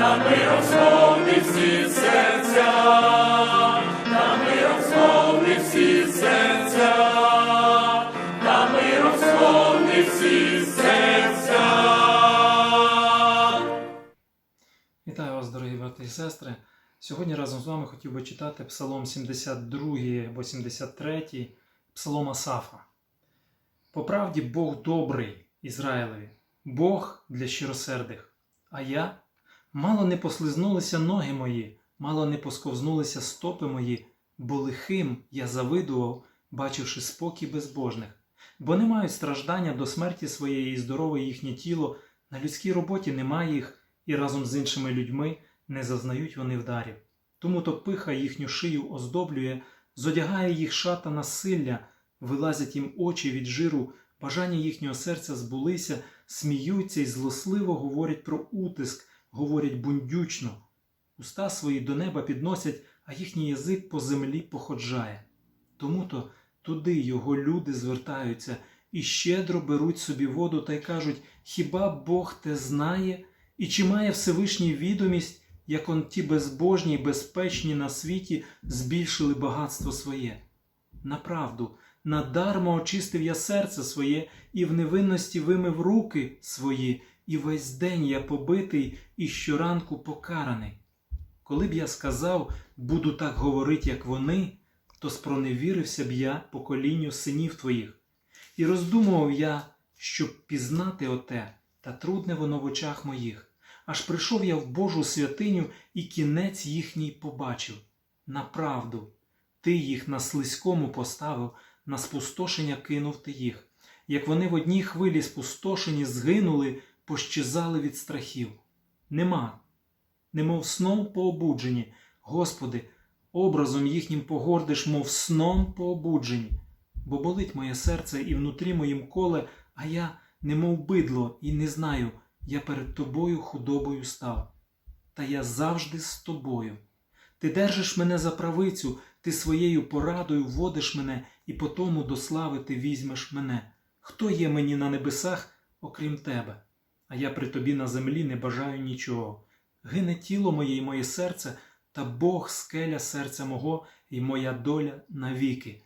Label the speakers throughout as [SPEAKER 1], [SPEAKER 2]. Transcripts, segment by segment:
[SPEAKER 1] та ми розповни всі серця, та ми розповни всі серця, та ми розповни всі серця.
[SPEAKER 2] Вітаю вас, дорогі брати і сестри. Сьогодні разом з вами хотів би читати Псалом 72 або 73, Псалом Асафа. По правді Бог добрий Ізраїлеві, Бог для щиросердих. А я мало не послизнулися ноги мої, мало не посковзнулися стопи мої, бо лихим я завидував, бачивши спокій безбожних, бо не мають страждання до смерті своєї і здорове їхнє тіло, на людській роботі немає їх і разом з іншими людьми не зазнають вони вдарів. Тому то пиха їхню шию оздоблює, зодягає їх шата насилля, вилазять їм очі від жиру, бажання їхнього серця збулися, сміються і злосливо говорять про утиск, говорять бундючно. Уста свої до неба підносять, а їхній язик по землі походжає. Тому то туди його люди звертаються і щедро беруть собі воду та й кажуть: Хіба Бог те знає? І чи має Всевишній відомість, як он ті безбожні й безпечні на світі збільшили багатство своє? Направду, надармо очистив я серце своє, і в невинності вимив руки свої, і весь день я побитий, і щоранку покараний. Коли б я сказав, буду так говорити, як вони, то спроневірився б я поколінню синів твоїх. І роздумував я, щоб пізнати оте, та трудне воно в очах моїх. Аж прийшов я в Божу святиню і кінець їхній побачив. Направду, ти їх на слизькому поставив, на спустошення кинув ти їх. Як вони в одній хвилі спустошені згинули, пощизали від страхів. Нема, немов сном пообуджені, Господи, образом їхнім погордиш, мов сном пообуджені. Бо болить моє серце і внутрі моїм коле, а я, немов бидло, і не знаю, я перед тобою худобою став. Та я завжди з тобою. Ти держиш мене за правицю, ти своєю порадою вводиш мене, і по тому до слави ти візьмеш мене. Хто є мені на небесах, окрім тебе? А я при тобі на землі не бажаю нічого. Гине тіло моє і моє серце, та Бог скеля серця мого і моя доля навіки.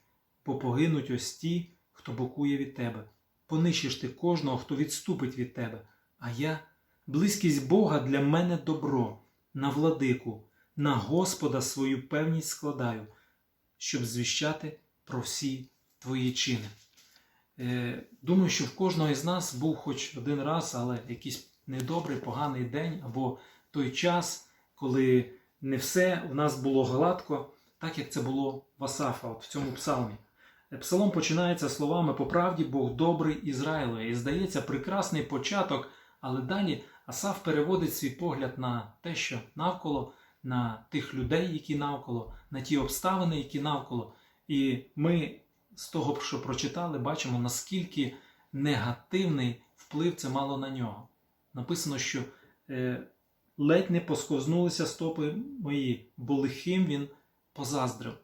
[SPEAKER 2] Бо погинуть ось ті, хто бокує від тебе. Понищиш ти кожного, хто відступить від тебе. А я, близькість Бога для мене добро, на владику, на Господа свою певність складаю, щоб звіщати про всі твої чини. Е, думаю, що в кожного із нас був хоч один раз, але якийсь недобрий, поганий день або той час, коли не все в нас було гладко, так як це було в Асафа, от в цьому псалмі. Е, Псалом починається словами по правді Бог добрий Ізраїлеві. І здається, прекрасний початок, але далі Асаф переводить свій погляд на те, що навколо, на тих людей, які навколо, на ті обставини, які навколо. І ми з того, що прочитали, бачимо, наскільки негативний вплив це мало на нього. Написано, що е, ледь не посковзнулися стопи мої, бо лихим він позаздрив.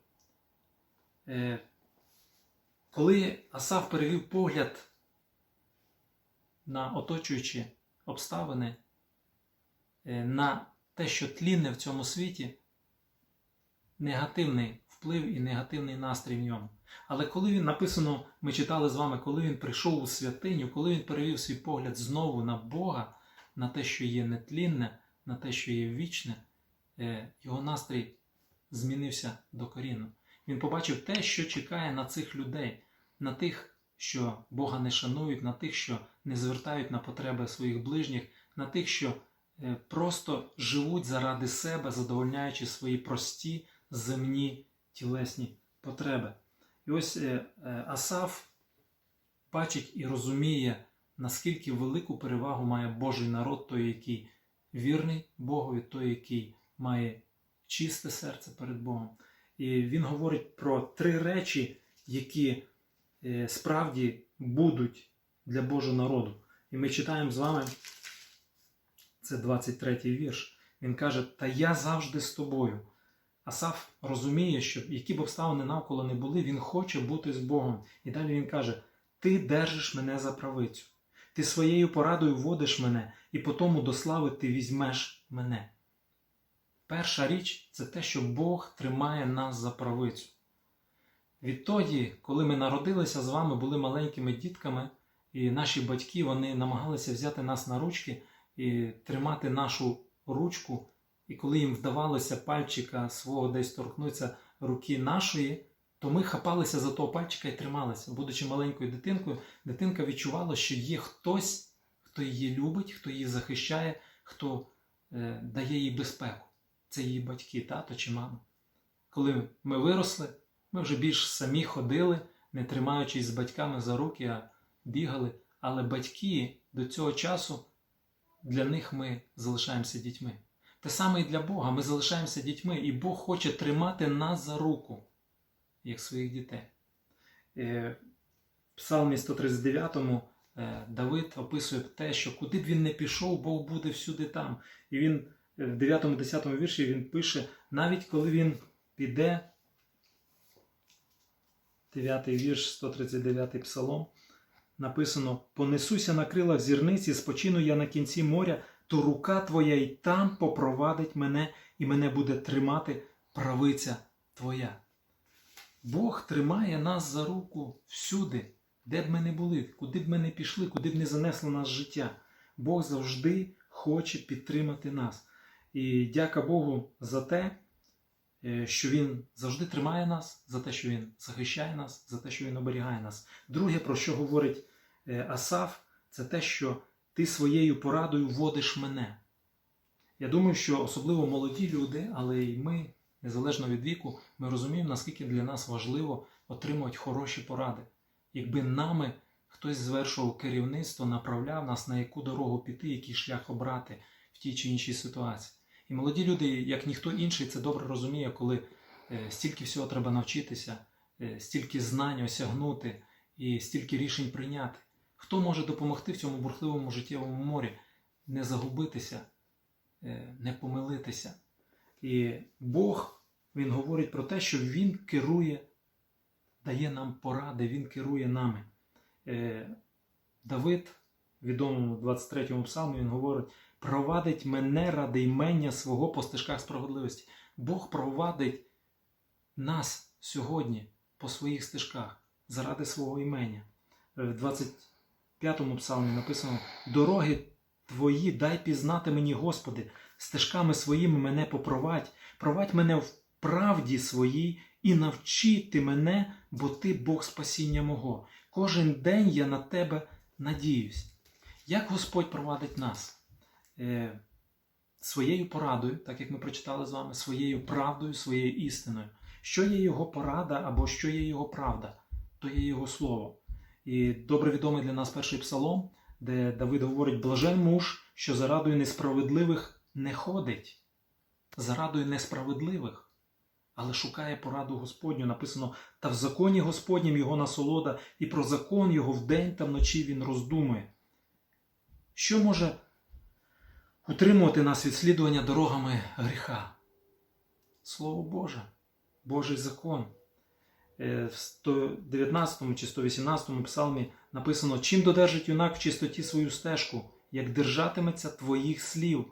[SPEAKER 2] Е, коли Асав перевів погляд на оточуючі обставини, е, на те, що тлінне в цьому світі, негативний вплив і негативний настрій в ньому. Але коли він написано, ми читали з вами, коли він прийшов у святиню, коли він перевів свій погляд знову на Бога, на те, що є нетлінне, на те, що є вічне, е, його настрій змінився докорінно. Він побачив те, що чекає на цих людей, на тих, що Бога не шанують, на тих, що не звертають на потреби своїх ближніх, на тих, що е, просто живуть заради себе, задовольняючи свої прості земні тілесні потреби. І ось е, е, Асаф бачить і розуміє, наскільки велику перевагу має Божий народ, той, який вірний Богові, той, який має чисте серце перед Богом. І він говорить про три речі, які е, справді будуть для Божого народу. І ми читаємо з вами це 23-й вірш. Він каже: Та я завжди з тобою. Асаф розуміє, що які б обставини навколо не були, він хоче бути з Богом. І далі він каже: Ти держиш мене за правицю, ти своєю порадою водиш мене, і по тому до слави ти візьмеш мене. Перша річ це те, що Бог тримає нас за правицю. Відтоді, коли ми народилися з вами, були маленькими дітками, і наші батьки вони намагалися взяти нас на ручки і тримати нашу ручку. І коли їм вдавалося пальчика свого десь торкнутися руки нашої, то ми хапалися за того пальчика і трималися. Будучи маленькою дитинкою, дитинка відчувала, що є хтось, хто її любить, хто її захищає, хто е, дає їй безпеку. Це її батьки, тато чи мама. Коли ми виросли, ми вже більш самі ходили, не тримаючись з батьками за руки, а бігали. Але батьки до цього часу для них ми залишаємося дітьми. Те саме і для Бога. Ми залишаємося дітьми, і Бог хоче тримати нас за руку, як своїх дітей. Е, В Псалмі 139 е, Давид описує те, що куди б він не пішов, Бог буде всюди там. І він е, в 9-10 вірші він пише, навіть коли він піде, 9 вірш, 139 псалом, написано: Понесуся на крилах зірниці, спочину я на кінці моря, то рука твоя й там попровадить мене, і мене буде тримати правиця твоя. Бог тримає нас за руку всюди, де б ми не були, куди б ми не пішли, куди б не занесло нас життя. Бог завжди хоче підтримати нас. І дяка Богу за те, е, що Він завжди тримає нас, за те, що Він захищає нас, за те, що Він оберігає нас. Друге, про що говорить е, Асаф, це те, що ти своєю порадою водиш мене. Я думаю, що особливо молоді люди, але й ми, незалежно від віку, ми розуміємо, наскільки для нас важливо отримувати хороші поради. Якби нами хтось звершував керівництво, направляв нас, на яку дорогу піти, який шлях обрати в тій чи іншій ситуації. І молоді люди, як ніхто інший, це добре розуміє, коли е, стільки всього треба навчитися, е, стільки знань осягнути і стільки рішень прийняти. Хто може допомогти в цьому бурхливому життєвому морі не загубитися, е, не помилитися? І Бог Він говорить про те, що Він керує, дає нам поради, Він керує нами. Е, Давид, відомому 23-му псалмі, він говорить: провадить мене ради ймення свого по стежках справедливості. Бог провадить нас сьогодні по своїх стежках заради свого імення. В 25-му псалмі написано: Дороги твої дай пізнати мені, Господи, стежками своїми мене попровадь, провадь мене в правді своїй і навчи ти мене, бо ти Бог спасіння мого. Кожен день я на тебе надіюсь. Як Господь провадить нас? Е, своєю порадою, так як ми прочитали з вами, своєю правдою, своєю істиною. Що є його порада або що є його правда, то є його слово. І добре відомий для нас перший псалом, де Давид говорить: блажен муж, що за радою несправедливих не ходить, за радою несправедливих, але шукає пораду Господню. Написано: та в законі Господнім його насолода, і про закон його вдень та вночі він роздумує. Що може утримувати нас від слідування дорогами гріха. Слово Боже, Божий закон. Е, В 119 чи 118 псалмі написано: Чим додержить юнак в чистоті свою стежку, як держатиметься твоїх слів.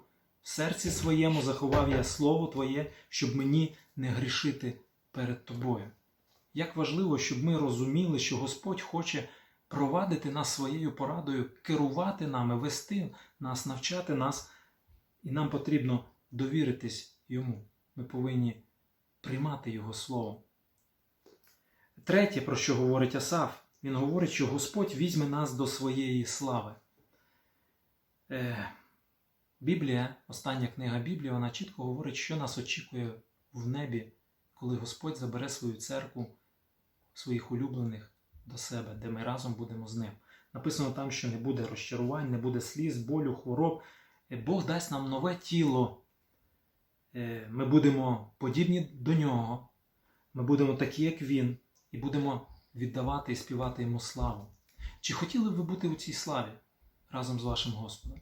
[SPEAKER 2] В серці своєму заховав я слово Твоє, щоб мені не грішити перед тобою. Як важливо, щоб ми розуміли, що Господь хоче провадити нас своєю порадою, керувати нами, вести нас, навчати нас, і нам потрібно довіритись йому. Ми повинні приймати Його Слово. Третє, про що говорить Асаф, він говорить, що Господь візьме нас до своєї слави. Е, Біблія, остання книга Біблії, вона чітко говорить, що нас очікує в небі, коли Господь забере свою церкву, своїх улюблених до себе, де ми разом будемо з ним. Написано там, що не буде розчарувань, не буде сліз, болю, хвороб. Е, Бог дасть нам нове тіло. Е, Ми будемо подібні до нього. Ми будемо такі, як Він, і будемо віддавати і співати йому славу. Чи хотіли б ви бути у цій славі разом з вашим Господом?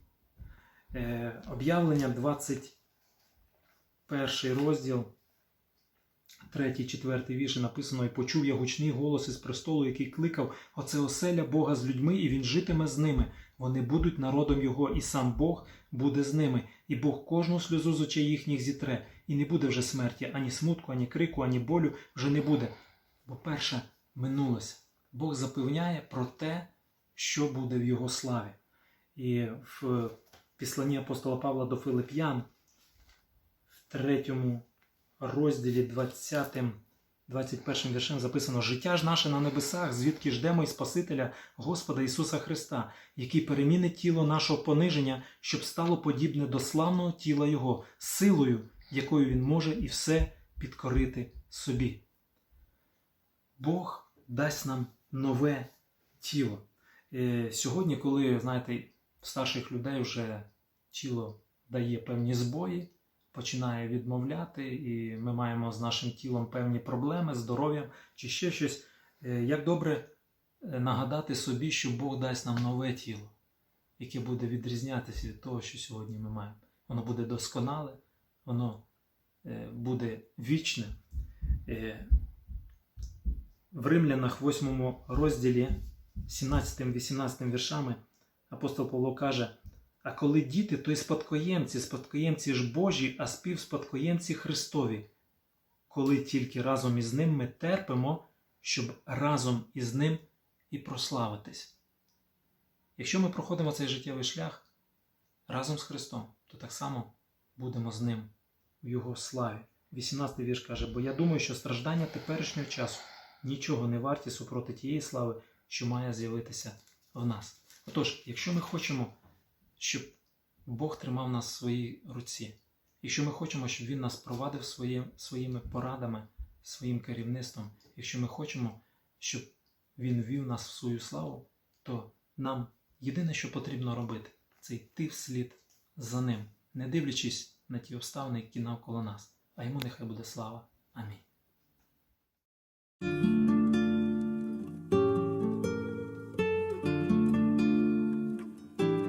[SPEAKER 2] Е, Об'явлення 21 розділ, 3-4 вірші написано: І почув я гучний голос із престолу, який кликав: Оце оселя Бога з людьми, і він житиме з ними. Вони будуть народом Його, і сам Бог буде з ними, і Бог кожну сльозу з очей їхніх зітре, і не буде вже смерті, ані смутку, ані крику, ані болю вже не буде. Бо перше минулося. Бог запевняє про те, що буде в Його славі. І в післанні апостола Павла до Филип'ян, в третьому розділі 20, 21 віршем записано: Життя ж наше на небесах, звідки ждемо і Спасителя Господа Ісуса Христа, який перемінить тіло нашого пониження, щоб стало подібне до славного тіла Його, силою, якою Він може і все підкорити собі. Бог дасть нам нове тіло. Е, Сьогодні, коли, знаєте, старших людей вже тіло дає певні збої, починає відмовляти, і ми маємо з нашим тілом певні проблеми, здоров'ям чи ще щось. Е, Як добре е, нагадати собі, що Бог дасть нам нове тіло, яке буде відрізнятися від того, що сьогодні ми маємо. Воно буде досконале, воно буде вічне. В Римлянах 8 розділі 17-18 віршами апостол Павло каже: А коли діти, то й спадкоємці, спадкоємці ж Божі, а співспадкоємці Христові, коли тільки разом із ним ми терпимо, щоб разом із ним і прославитись. Якщо ми проходимо цей життєвий шлях разом з Христом, то так само будемо з ним в Його славі. 18 вірш каже, бо я думаю, що страждання теперішнього часу нічого не варті супроти тієї слави, що має з'явитися в нас. Отож, якщо ми хочемо, щоб Бог тримав нас в своїй руці, якщо ми хочемо, щоб Він нас провадив своє, своїми порадами, своїм керівництвом, якщо ми хочемо, щоб Він вів нас в свою славу, то нам єдине, що потрібно робити, це йти вслід за ним, не дивлячись на ті обставини, які навколо нас. А йому нехай буде слава. Амінь.